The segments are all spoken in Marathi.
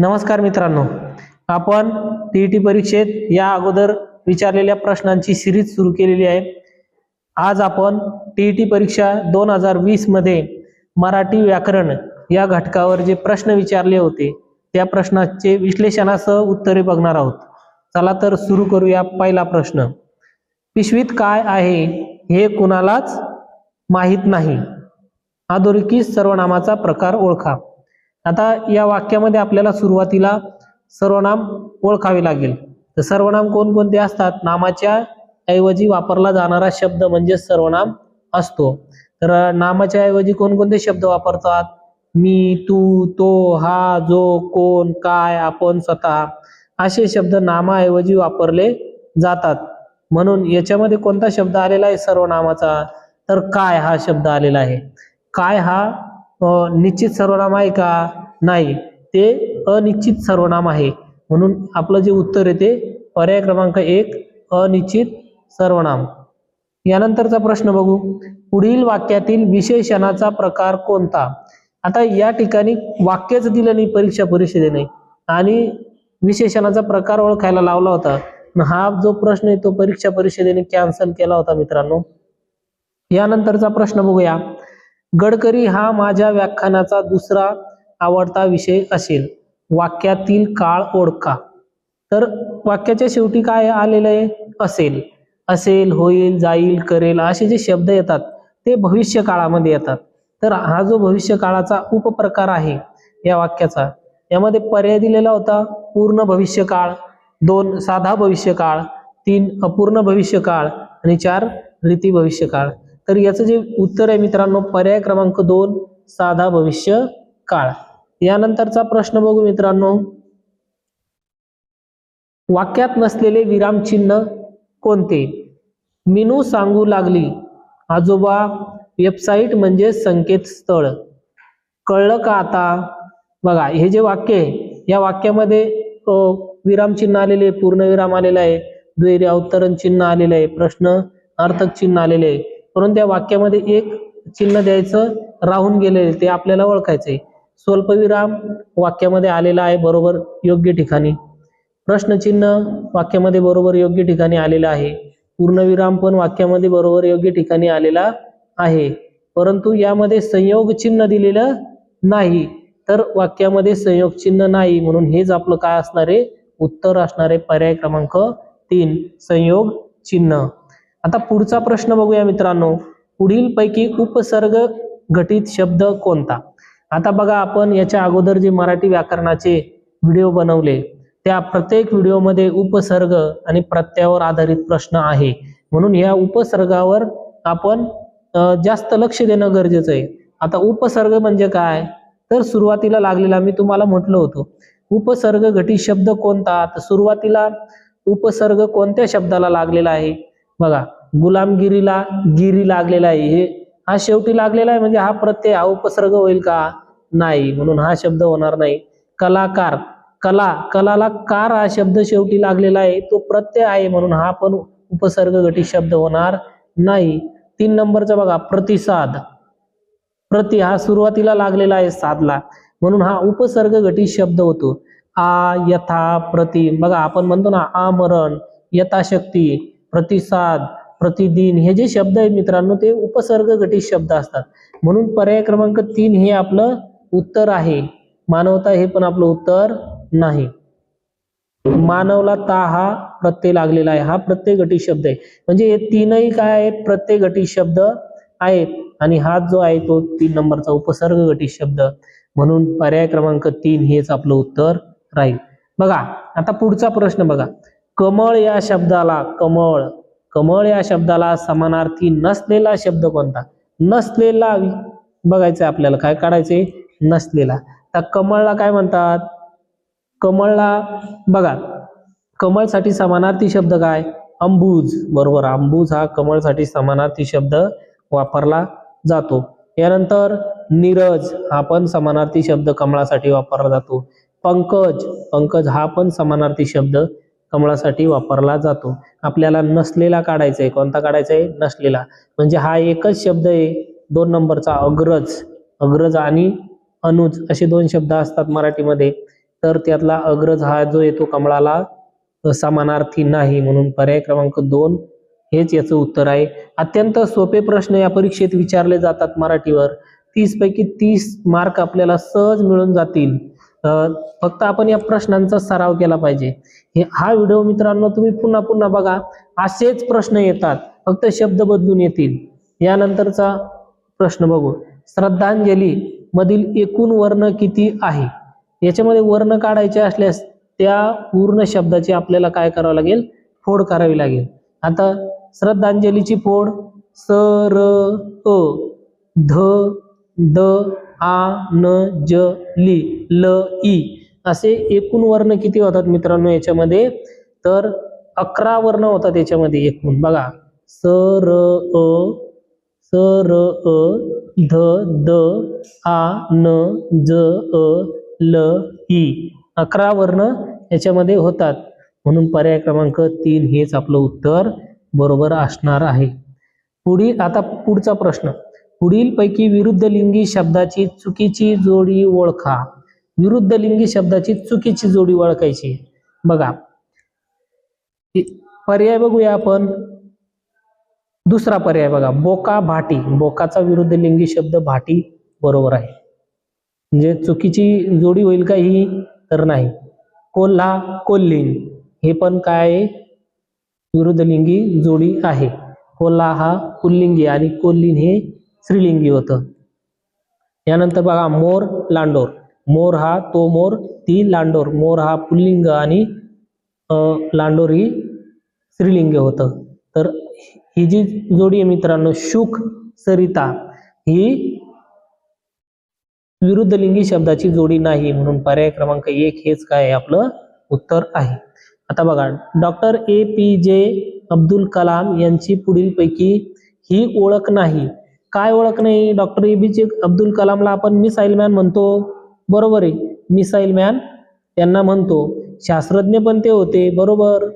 नमस्कार मित्रांनो. आपण टी परीक्षेत या अगोदर विचारलेल्या प्रश्नांची सिरीज सुरू केलेली आहे. आज आपण टी परीक्षा दोन हजार वीसमध्ये मराठी व्याकरण या घटकावर जे प्रश्न विचारले होते त्या प्रश्नाचे विश्लेषणासह उत्तरे बघणार आहोत. चला तर सुरू करूया पहिला प्रश्न. पिशवीत काय आहे हे कुणालाच माहीत नाही. अधोरेखित सर्वनामाचा प्रकार ओळखा. आता या वाक्यामध्ये आपल्याला सुरुवातीला सर्वनाम ओळखावे लागेल. तर सर्वनाम कोणकोणते असतात? नामाच्या ऐवजी वापरला जाणारा शब्द म्हणजे सर्वनाम असतो. तर नामाच्या ऐवजी कोणकोणते शब्द वापरतात? मी तू तो हा जो कोण काय आपण स्वतः असे शब्द नामाऐवजी वापरले जातात. म्हणून याच्यामध्ये कोणता शब्द आलेला आहे? सर्वनामाचा. तर काय हा शब्द आलेला आहे? काय हा निश्चित सर्वनाम आहे का? नाही. ते अनिश्चित सर्वनाम आहे. म्हणून आपलं जे उत्तर आहे ते पर्याय क्रमांक एक अनिश्चित सर्वनाम. यानंतरचा प्रश्न बघू. पुढील वाक्यातील विशेषणाचा प्रकार कोणता? आता या ठिकाणी वाक्यच दिलं नाही परीक्षा परिषदेने. आणि विशेषणाचा प्रकार ओळखायला लावला होता. पण हा जो प्रश्न आहे तो परीक्षा परिषदेने कॅन्सल केला होता मित्रांनो. यानंतरचा प्रश्न बघूया. गडकरी हा माझ्या व्याख्यानाचा दुसरा आवडता विषय असेल. वाक्यातील काळ ओळखा. तर वाक्याच्या शेवटी काय आलेलं आहे? असेल. असेल होईल जाईल करेल असे जे शब्द येतात ते भविष्य काळामध्ये येतात. तर हा जो भविष्य काळाचा उपप्रकार आहे या वाक्याचा यामध्ये पर्याय दिलेला होता पूर्ण भविष्य काळ दोन साधा भविष्य काळ तीन अपूर्ण भविष्य काळ आणि चार रीती भविष्य काळ. तर याचं जे उत्तर आहे मित्रांनो पर्याय क्रमांक दोन साधा भविष्य काळ. यानंतरचा प्रश्न बघू मित्रांनो. वाक्यात नसलेले विरामचिन्ह कोणते? मिनू सांगू लागली. आजोबा वेबसाईट म्हणजे संकेतस्थळ. कळलं का आता? बघा हे जे वाक्य आहे या वाक्यामध्ये विरामचिन्ह आलेले पूर्णविराम आलेला आहे द्वैर्य अवतरण चिन्ह आलेलं आहे प्रश्न अर्थक चिन्ह आलेले आहे. परंतु त्या वाक्यामध्ये एक चिन्ह द्यायचं राहून गेलेले ते आपल्याला ओळखायचंय. स्वल्पविराम वाक्यामध्ये आलेला आहे बरोबर योग्य ठिकाणी. प्रश्नचिन्ह वाक्यामध्ये बरोबर योग्य ठिकाणी आलेलं आहे. पूर्णविराम पण वाक्यामध्ये बरोबर योग्य ठिकाणी आलेला आहे. परंतु यामध्ये संयोग चिन्ह दिलेलं नाही. तर वाक्यामध्ये संयोग चिन्ह नाही म्हणून हेच आपलं काय असणारे उत्तर असणारे पर्याय क्रमांक तीन संयोग चिन्ह. आता पुढचा प्रश्न बघूया मित्रांनो. पुढील पैकी उपसर्ग घटित शब्द कोणता? आता बघा आपण याच्या अगोदर जे मराठी व्याकरणाचे व्हिडिओ बनवले त्या प्रत्येक व्हिडिओमध्ये उपसर्ग आणि प्रत्ययावर आधारित प्रश्न आहे. म्हणून या उपसर्गावर आपण जास्त लक्ष देणं गरजेचं आहे. आता उपसर्ग म्हणजे काय? तर सुरुवातीला लागलेला मी तुम्हाला म्हटलं होतं. उपसर्ग घटित शब्द कोणता? तर सुरुवातीला उपसर्ग कोणत्या शब्दाला लागलेला आहे? बघा गुलामगिरीला गिरी लागलेला आहे. हे हा शेवटी लागलेला आहे म्हणजे हा प्रत्यय हा उपसर्ग होईल का? नाही म्हणून हा शब्द होणार नाही. कलाकार कला कलाला कार हा शब्द शेवटी लागलेला आहे. तो प्रत्यय आहे म्हणून हा पण उपसर्ग घटित शब्द होणार नाही. तीन नंबरचा बघा प्रतिसाद. प्रति हा सुरुवातीला लागलेला आहे साधला. म्हणून हा उपसर्ग गटी शब्द होतो. आ यथा प्रति. बघा आपण म्हणतो ना आमरण यथाशक्ती. प्रतिसाद प्रतिदिन हे जे शब्द आहेत मित्रांनो ते उपसर्ग घटित शब्द असतात. म्हणून पर्याय क्रमांक तीन हे आपलं उत्तर आहे. मानवता हे पण आपलं उत्तर नाही. मानवला ता हा प्रत्यय लागलेला आहे. हा प्रत्यय घटित शब्द आहे. म्हणजे हे तीनही काय आहेत? प्रत्यय घटित शब्द आहेत. आणि हा जो आहे तो तीन नंबरचा उपसर्ग घटित शब्द. म्हणून पर्याय क्रमांक तीन हेच आपलं उत्तर राहील. बघा आता पुढचा प्रश्न बघा. कमळ या शब्दाला कमळ. कमळ या शब्दाला समानार्थी नसलेला शब्द कोणता? नसलेला बघायचं आपल्याला. काय काढायचे नसलेला. तर कमळला काय म्हणतात? कमळला बघा कमळसाठी समानार्थी शब्द काय? अंबुज. बरोबर अंबुज हा कमळसाठी समानार्थी शब्द वापरला जातो. यानंतर नीरज हा पण समानार्थी शब्द कमळासाठी वापरला जातो. पंकज. पंकज हा पण समानार्थी शब्द कमळासाठी वापरला जातो. आपल्याला नसलेला काढायचा आहे. कोणता काढायचा आहे? नसलेला. म्हणजे हा एकच शब्द आहे. दोन नंबरचा अग्रज. अग्रज आणि अनुज असे दोन शब्द असतात मराठीमध्ये. तर त्यातला अग्रज हा जो येतो कमळाला समानार्थी नाही म्हणून पर्याय क्रमांक दोन हेच याचं उत्तर आहे. अत्यंत सोपे प्रश्न या परीक्षेत विचारले जातात मराठीवर. तीस पैकी तीस मार्क आपल्याला सहज मिळून जातील. फक्त आपण या प्रश्नांचा सराव केला पाहिजे. हे हा व्हिडिओ मित्रांनो तुम्ही पुन्हा पुन्हा बघा. असेच प्रश्न येतात. फक्त शब्द बदलून येतील. यानंतरचा प्रश्न बघू. श्रद्धांजली मधील एकूण वर्ण किती आहे? याच्यामध्ये वर्ण काढायचे असल्यास त्या पूर्ण शब्दाची आपल्याला काय करावं लागेल? फोड करावी लागेल. आता श्रद्धांजलीची फोड स र अ ध द आ न ज ली ल ई असे एकूण वर्ण किती होतात मित्रांनो याच्यामध्ये? तर अकरा वर्ण होतात याच्यामध्ये एकूण. बघा. स र अ स र अ ध द आ न ज अ ल ई अकरा वर्ण याच्यामध्ये होतात. म्हणून पर्याय क्रमांक तीन हेच आपलं उत्तर बरोबर असणार आहे. पुढील आता पुढचा प्रश्न. पुढीलपैकी विरुद्ध लिंगी शब्दाची चुकीची जोडी ओळखा. विरुद्ध लिंगी शब्दाची चुकीची जोडी ओळखायची. बघा. पर्याय बघूया आपण. दुसरा पर्याय बघा. बोका भाटी. बोकाचा विरुद्ध लिंगी शब्द भाटी बरोबर आहे. म्हणजे चुकीची जोडी होईल का ही तर नाही. कोल्हा कोल्लिंग हे पण काय? आहे विरुद्ध लिंगी जोडी आहे. कोल्हा हा पुल्लिंगी आणि कोल्लिन हे स्त्रीलिंगी होतं. यानंतर बघा मोर लांडोर. मोर हा तो मोर ती लांडोर. मोर हा पुल्लिंग आणि लांडोर ही स्त्रीलिंग होतं. तर ही जी जोडी आहे मित्रांनो शुक सरिता ही विरुद्ध लिंगी शब्दाची जोडी नाही. म्हणून पर्याय क्रमांक एक हेच काय आपलं उत्तर आहे. आता बघा डॉक्टर ए पी जे अब्दुल कलाम यांची पुढील पैकी ही ओळख नाही. काय ओळख नाही? Doctor A B J Abdul Kalamla आपण मिसाईल मॅन म्हणतो. बरोबर आहे. मिसाईल मॅन त्यांना म्हणतो. शास्त्रज्ञ पण ते होते. बरोबर.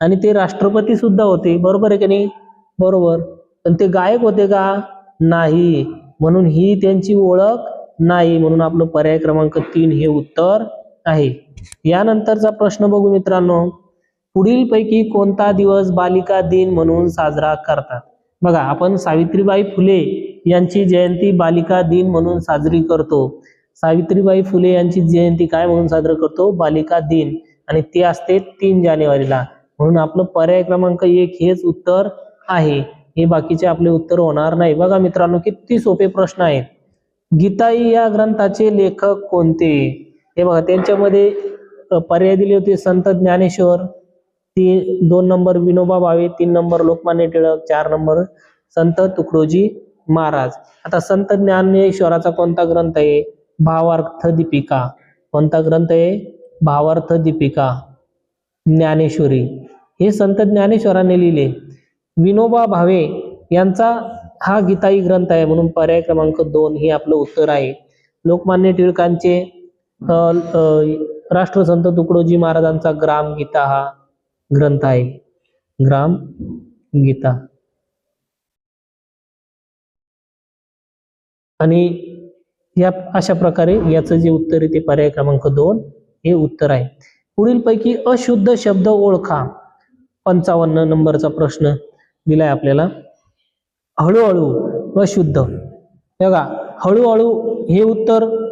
आणि ते राष्ट्रपती सुद्धा होते. बरोबर आहे की नाही? बरोबर. पण ते गायक होते का? नाही. म्हणून ही त्यांची ओळख नाही. म्हणून आपलं पर्याय क्रमांक तीन हे उत्तर आहे. यानंतरचा प्रश्न बघू मित्रांनो. पुढील पैकी कोणता दिवस बालिका दिन म्हणून साजरा करतात? बघा आपण सावित्रीबाई फुले यांची जयंती बालिका दिन म्हणून साजरी करतो. सावित्रीबाई फुले यांची जयंती काय म्हणून साजरा करतो? बालिका दिन. आणि ते असते तीन जानेवारीला. म्हणून आपलं पर्याय क्रमांक एक हेच उत्तर आहे. हे बाकीचे आपले उत्तर होणार नाही. बघा मित्रांनो किती सोपे प्रश्न आहेत. गीताई या ग्रंथाचे लेखक कोणते? हे बघा त्यांच्यामध्ये पर्याय दिले होते संत ज्ञानेश्वर. ती दोन नंबर विनोबा भावे तीन नंबर लोकमान्य टिळक चार नंबर संत तुकडोजी महाराज. आता संत ज्ञानेश्वराचा कोणता ग्रंथ आहे? भावार्थ दीपिका. कोणता ग्रंथ आहे? भावार्थ दीपिका. ज्ञानेश्वरी. हे संत ज्ञानेश्वराने लिहिले. विनोबा भावे यांचा हा गीताई ग्रंथ आहे म्हणून पर्याय क्रमांक दोन हे आपलं उत्तर आहे. लोकमान्य टिळकांचे राष्ट्रसंत तुकडोजी महाराजांचा ग्राम गीता हा. ग्रंथ आहे. ग्राम गीता. आणि या अशा प्रकारे याचं जे उत्तर आहे ते पर्याय क्रमांक दोन हे उत्तर आहे. पुढील पैकी अशुद्ध शब्द ओळखा. पंचावन्न नंबरचा प्रश्न दिलाय आपल्याला. हळूहळू अशुद्ध. बघा हळूहळू हे उत्तर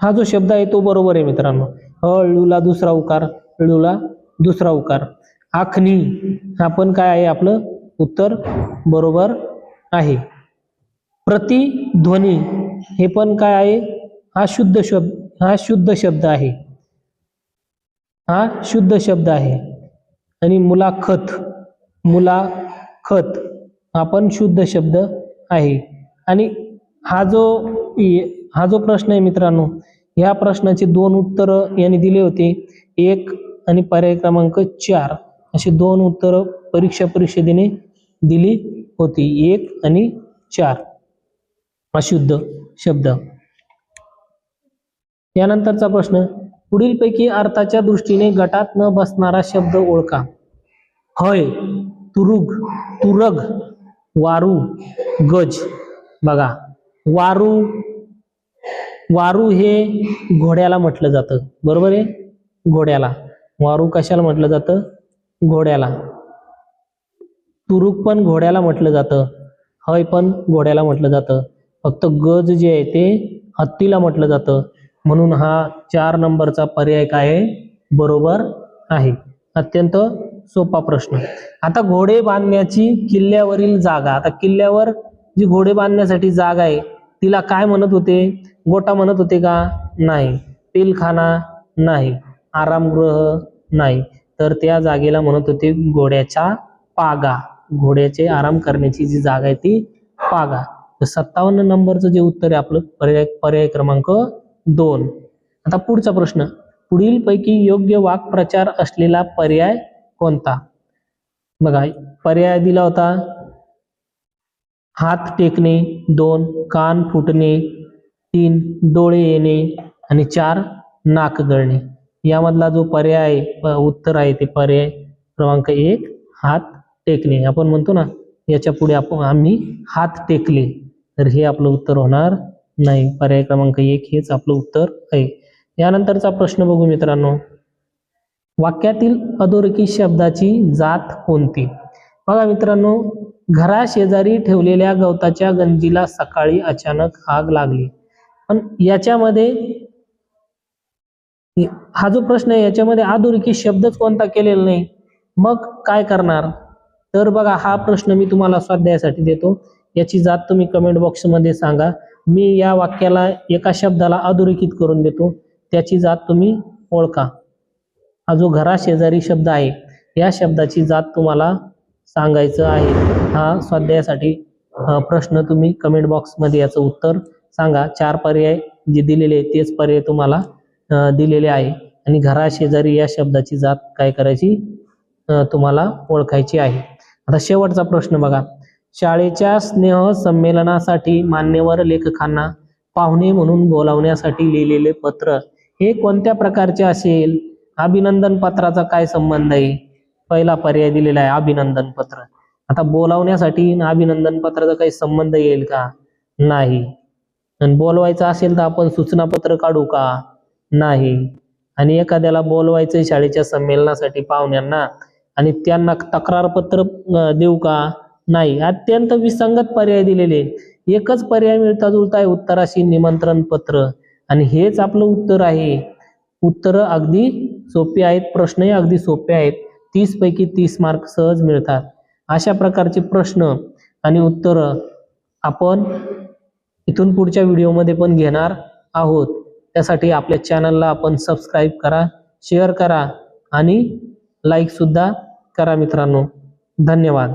हा जो शब्द आहे तो बरोबर आहे मित्रांनो. हळूला दुसरा उकार हळूला दुसरा उकार. आखणी हा पण काय आहे आपलं? उत्तर बरोबर आहे. प्रतिध्वनी हे पण काय आहे? हा शुद्ध शब्द हा शुद्ध शब्द आहे. हा शुद्ध शब्द आहे. आणि मुलाखत मुलाखत हा पण शुद्ध शब्द आहे. आणि हा जो हा जो प्रश्न आहे मित्रांनो या प्रश्नाचे दोन उत्तरं यांनी दिले होते. एक आणि पर्याय क्रमांक चार अशी दोन उत्तर परीक्षा परिषदेने दिली होती. एक आणि चार. अशुद्ध शब्द. यानंतरचा प्रश्न पुढीलपैकी अर्थाच्या दृष्टीने गटात न बसणारा शब्द ओळखा. हय तुरुग तुरग वारू गज. बघा वारू वारू हे घोड्याला म्हटलं जातं. बरोबर आहे? घोड्याला. वारू कशाला म्हटलं जातं? घोड्याला. तुरुक पण घोड्याला म्हटलं जातं. हय पण घोड्याला म्हटलं जातं. फक्त गज जे आहे ते हत्तीला म्हटलं जातं. म्हणून हा चार नंबरचा पर्याय काय आहे? बरोबर आहे. अत्यंत सोपा प्रश्न. आता घोडे बांधण्याची किल्ल्यावरील जागा आता किल्ल्यावर जी घोडे बांधण्यासाठी जागा आहे तिला काय म्हणत होते? गोटा म्हणत होते का? नाही. तेलखाना नाही. आरामगृह नाही. तर त्या जागेला म्हणत होते घोड्याच्या पागा. घोड्याचे आराम करण्याची जी जागा आहे ती पागा. तर सत्तावन्न नंबरचं जे उत्तर आहे आपलं पर्याय पर्याय क्रमांक दोन. आता पुढचा प्रश्न. पुढील पैकी योग्य वाक्प्रचार असलेला पर्याय कोणता? बघा पर्याय दिला होता. हात टेकणे दोन कान फुटणे तीन डोळे येणे आणि चार नाक गळणे. यामधला जो पर्याय आहे, उत्तर आहे ते पर्याय क्रमांक एक हात टेकणे. आपण म्हणतो ना याच्यापुढे आपण आम्ही हात टेकले तर हे आपलं उत्तर होणार नाही. पर्याय क्रमांक एक हेच आपलं उत्तर आहे. यानंतरचा प्रश्न बघू मित्रांनो. वाक्यातील अधोरेखित शब्दाची जात कोणती? बघा मित्रांनो घराशेजारी ठेवलेल्या गवताच्या गंजीला सकाळी अचानक आग लागली. पण याच्यामध्ये हा जो प्रश्न आहे याच्यामध्ये अधोरेखित शब्दच कोणता केलेला नाही. मग काय करणार? तर बघा हा प्रश्न मी तुम्हाला स्वाध्यायासाठी देतो. याची जात तुम्ही कमेंट बॉक्समध्ये सांगा. मी या वाक्याला एका शब्दाला अधोरेखित करून देतो. त्याची जात तुम्ही ओळखा. हा जो घराशेजारी शब्द आहे या शब्दाची जात तुम्हाला सांगायचं आहे. हा स्वाध्यायासाठी प्रश्न तुम्ही कमेंट बॉक्समध्ये याचं उत्तर सांगा. चार पर्याय जे दिलेले आहेत तेच पर्याय तुम्हाला दिलेले आहे. आणि घराशेजारी या शब्दाची जात काय करायची? तुम्हाला ओळखायची आहे. आता शेवटचा प्रश्न बघा. शाळेच्या स्नेह संमेलनासाठी मान्यवर लेखकांना पाहुणे म्हणून बोलावण्यासाठी लिहिलेले पत्र हे कोणत्या प्रकारचे असेल? अभिनंदन पत्राचा काय संबंध आहे? पहिला पर्याय दिलेला आहे अभिनंदन पत्र. आता बोलावण्यासाठी अभिनंदन पत्राचा काही संबंध येईल का? नाही. आणि बोलवायचं असेल तर आपण सूचना पत्र काढू का? नाही. आणि एखाद्याला बोलवायचं शाळेच्या संमेलनासाठी पाहुण्यांना आणि त्यांना तक्रार पत्र देऊ का? नाही. अत्यंत विसंगत पर्याय दिलेले एकच पर्याय मिळता जुळता आहे उत्तराशी निमंत्रण पत्र आणि हेच आपलं उत्तर आहे. उत्तर अगदी सोपे आहेत प्रश्नही अगदी सोपे आहेत. तीस पैकी तीस मार्क सहज मिळतात. अशा प्रकारचे प्रश्न आणि उत्तरं आपण इथून पुढच्या व्हिडिओमध्ये पण घेणार आहोत. त्यासाठी आपल्या चॅनलला आपण सबस्क्राईब करा शेअर करा आणि लाईक सुद्धा करा मित्रांनो. धन्यवाद.